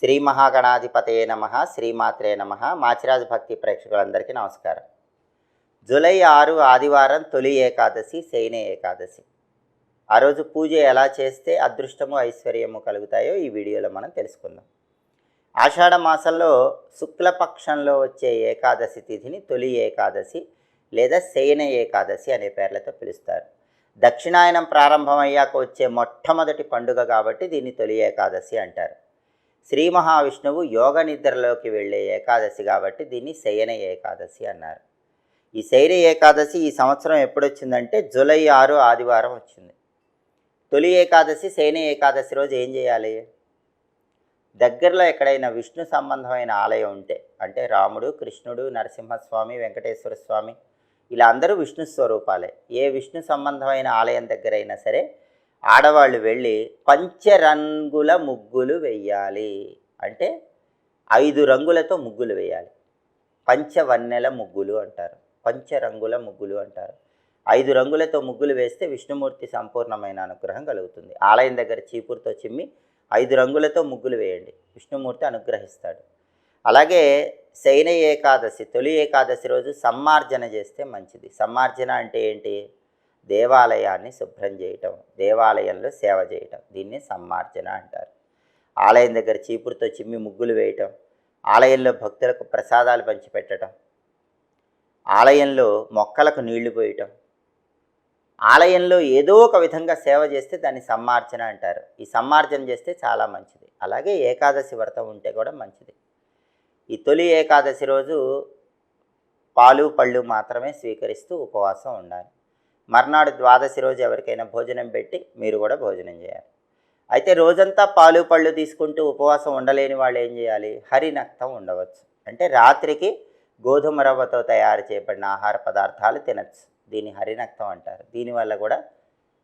శ్రీ మహాగణాధిపతయే నమ శ్రీమాత్రే నమ. మాచిరాజ్ భక్తి ప్రేక్షకులందరికీ నమస్కారం. జూలై ఆరు ఆదివారం తొలి ఏకాదశి శయన ఏకాదశి. ఆ రోజు పూజ ఎలా చేస్తే అదృష్టము ఐశ్వర్యము కలుగుతాయో ఈ వీడియోలో మనం తెలుసుకుందాం. ఆషాఢ మాసంలో శుక్లపక్షంలో వచ్చే ఏకాదశి తిథిని తొలి ఏకాదశి లేదా శయన ఏకాదశి అనే పేర్లతో పిలుస్తారు. దక్షిణాయనం ప్రారంభమయ్యాక వచ్చే మొట్టమొదటి పండుగ కాబట్టి దీన్ని తొలి ఏకాదశి అంటారు. శ్రీ మహావిష్ణువు యోగ నిద్రలోకి వెళ్ళే ఏకాదశి కాబట్టి దీన్ని శయన ఏకాదశి అన్నారు. ఈ శయన ఏకాదశి ఈ సంవత్సరం ఎప్పుడొచ్చిందంటే జూలై ఆరు ఆదివారం వచ్చింది. తొలి ఏకాదశి శయన ఏకాదశి రోజు ఏం చేయాలి? దగ్గరలో ఎక్కడైనా విష్ణు సంబంధమైన ఆలయం ఉంటే అంటే రాముడు కృష్ణుడు నరసింహస్వామి వెంకటేశ్వర స్వామి ఇలా అందరూ విష్ణు స్వరూపాలే. ఏ విష్ణు సంబంధమైన ఆలయం దగ్గరైనా సరే ఆడవాళ్ళు వెళ్ళి పంచరంగుల ముగ్గులు వెయ్యాలి అంటే ఐదు రంగులతో ముగ్గులు వేయాలి. పంచవన్నెల ముగ్గులు అంటారు. పంచరంగుల ముగ్గులు అంటారు. ఐదు రంగులతో ముగ్గులు వేస్తే విష్ణుమూర్తి సంపూర్ణమైన అనుగ్రహం కలుగుతుంది. ఆలయం దగ్గర చీపురుతో చిమ్మి ఐదు రంగులతో ముగ్గులు వేయండి. విష్ణుమూర్తి అనుగ్రహిస్తాడు. అలాగే శయన ఏకాదశి తొలి ఏకాదశి రోజు సమ్మార్జన చేస్తే మంచిది. సమ్మార్జన అంటే ఏంటి? దేవాలయాన్ని శుభ్రం చేయటం దేవాలయంలో సేవ చేయటం. దీన్ని సమ్మార్జన అంటారు. ఆలయం దగ్గర చీపురుతో చిమ్మి ముగ్గులు వేయటం ఆలయంలో భక్తులకు ప్రసాదాలు పంచిపెట్టడం ఆలయంలో మొక్కలకు నీళ్ళు పోయటం ఆలయంలో ఏదో ఒక విధంగా సేవ చేస్తే దాన్ని సమ్మార్జన అంటారు. ఈ సమ్మార్జన చేస్తే చాలా మంచిది. అలాగే ఏకాదశి వ్రతం ఉంటే కూడా మంచిది. ఈ తొలి ఏకాదశి రోజు పాలు పళ్ళు మాత్రమే స్వీకరిస్తూ ఉపవాసం ఉండాలి. మర్నాడు ద్వాదశి రోజు ఎవరికైనా భోజనం పెట్టి మీరు కూడా భోజనం చేయాలి. అయితే రోజంతా పాలు పళ్ళు తీసుకుంటూ ఉపవాసం ఉండలేని వాళ్ళు ఏం చేయాలి? హరినక్తం ఉండవచ్చు. అంటే రాత్రికి గోధుమ రవ్వతో తయారు చేయబడిన ఆహార పదార్థాలు తినచ్చు. దీన్ని హరినక్తం అంటారు. దీనివల్ల కూడా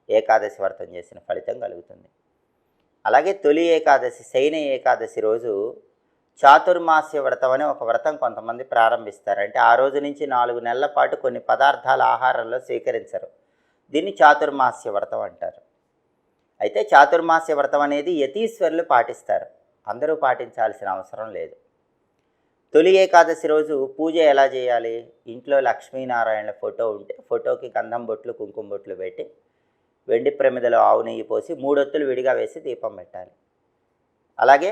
ఏకాదశి వ్రతం చేసిన ఫలితం కలుగుతుంది. అలాగే తొలి ఏకాదశి శయన ఏకాదశి రోజు చాతుర్మాస్య వ్రతం అనే ఒక వ్రతం కొంతమంది ప్రారంభిస్తారు. అంటే ఆ రోజు నుంచి నాలుగు నెలల పాటు కొన్ని పదార్థాలు ఆహారంలో స్వీకరించరు. దీన్ని చాతుర్మాస్య వ్రతం అంటారు. అయితే చాతుర్మాస్య వ్రతం అనేది యతీశ్వరులు పాటిస్తారు. అందరూ పాటించాల్సిన అవసరం లేదు. తొలి ఏకాదశి రోజు పూజ ఎలా చేయాలి? ఇంట్లో లక్ష్మీనారాయణ ఫోటో ఉంటే ఫోటోకి గంధం బొట్లు కుంకుమ బొట్లు పెట్టి వెండి ప్రమిదలో ఆవు నెయ్యి పోసి మూడొత్తులు విడిగా వేసి దీపం పెట్టాలి. అలాగే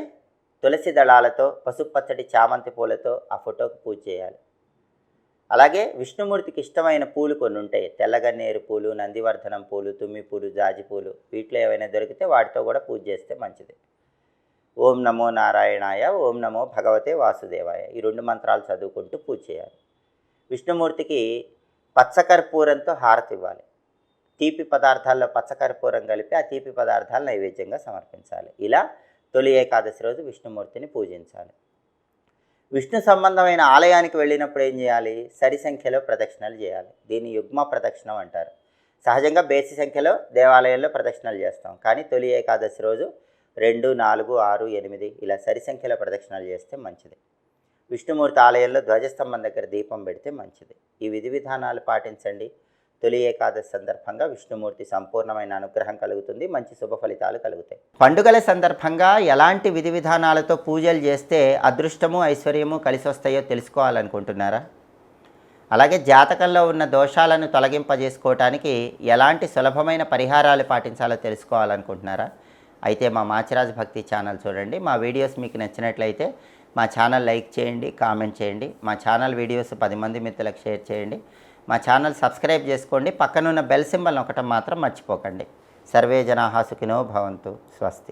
తులసి దళాలతో పసుపు పచ్చడి చామంతి పూలతో ఆ ఫోటోకి పూజ చేయాలి. అలాగే విష్ణుమూర్తికి ఇష్టమైన పూలు కొన్ని ఉంటాయి. తెల్లగన్నేరు పూలు నందివర్ధనం పూలు తుమ్మి పూలు జాజి పూలు. వీటిలో ఏవైనా దొరికితే వాటితో కూడా పూజ చేస్తే మంచిది. ఓం నమో నారాయణాయ ఓం నమో భగవతే వాసుదేవాయ. ఈ రెండు మంత్రాలు చదువుకుంటూ పూజ చేయాలి. విష్ణుమూర్తికి పచ్చకర్పూరంతో హారతి ఇవ్వాలి. తీపి పదార్థాల్లో పచ్చకర్పూరం కలిపి ఆ తీపి పదార్థాలు నైవేద్యంగా సమర్పించాలి. ఇలా తొలి ఏకాదశి రోజు విష్ణుమూర్తిని పూజించాలి. విష్ణు సంబంధమైన ఆలయానికి వెళ్ళినప్పుడు ఏం చేయాలి? సరి సంఖ్యలో ప్రదక్షిణలు చేయాలి. దీన్ని యుగ్మ ప్రదక్షిణం అంటారు. సహజంగా బేసి సంఖ్యలో దేవాలయంలో ప్రదక్షిణలు చేస్తాం. కానీ తొలి ఏకాదశి రోజు రెండు నాలుగు ఆరు ఎనిమిది ఇలా సరి సంఖ్యలో ప్రదక్షిణలు చేస్తే మంచిది. విష్ణుమూర్తి ఆలయంలో ధ్వజస్తంభం దగ్గర దీపం పెడితే మంచిది. ఈ విధి విధానాలు పాటించండి. తొలి ఏకాదశి సందర్భంగా విష్ణుమూర్తి సంపూర్ణమైన అనుగ్రహం కలుగుతుంది. మంచి శుభ ఫలితాలు కలుగుతాయి. పండుగల సందర్భంగా ఎలాంటి విధి విధానాలతో పూజలు చేస్తే అదృష్టము ఐశ్వర్యము కలిసి వస్తాయో తెలుసుకోవాలనుకుంటున్నారా? అలాగే జాతకంలో ఉన్న దోషాలను తొలగింపజేసుకోవటానికి ఎలాంటి సులభమైన పరిహారాలు పాటించాలో తెలుసుకోవాలనుకుంటున్నారా? అయితే మా మాచిరాజ్ భక్తి ఛానల్ చూడండి. మా వీడియోస్ మీకు నచ్చినట్లయితే మా ఛానల్ లైక్ చేయండి కామెంట్ చేయండి. మా ఛానల్ వీడియోస్ పది మంది మిత్రులకు షేర్ చేయండి. మా ఛానల్ సబ్స్క్రైబ్ చేసుకోండి. పక్కనున్న బెల్ సింబల్ ఒకటం మాత్రం మర్చిపోకండి. సర్వే జనాహాసుకినో భవంతు. స్వస్తి.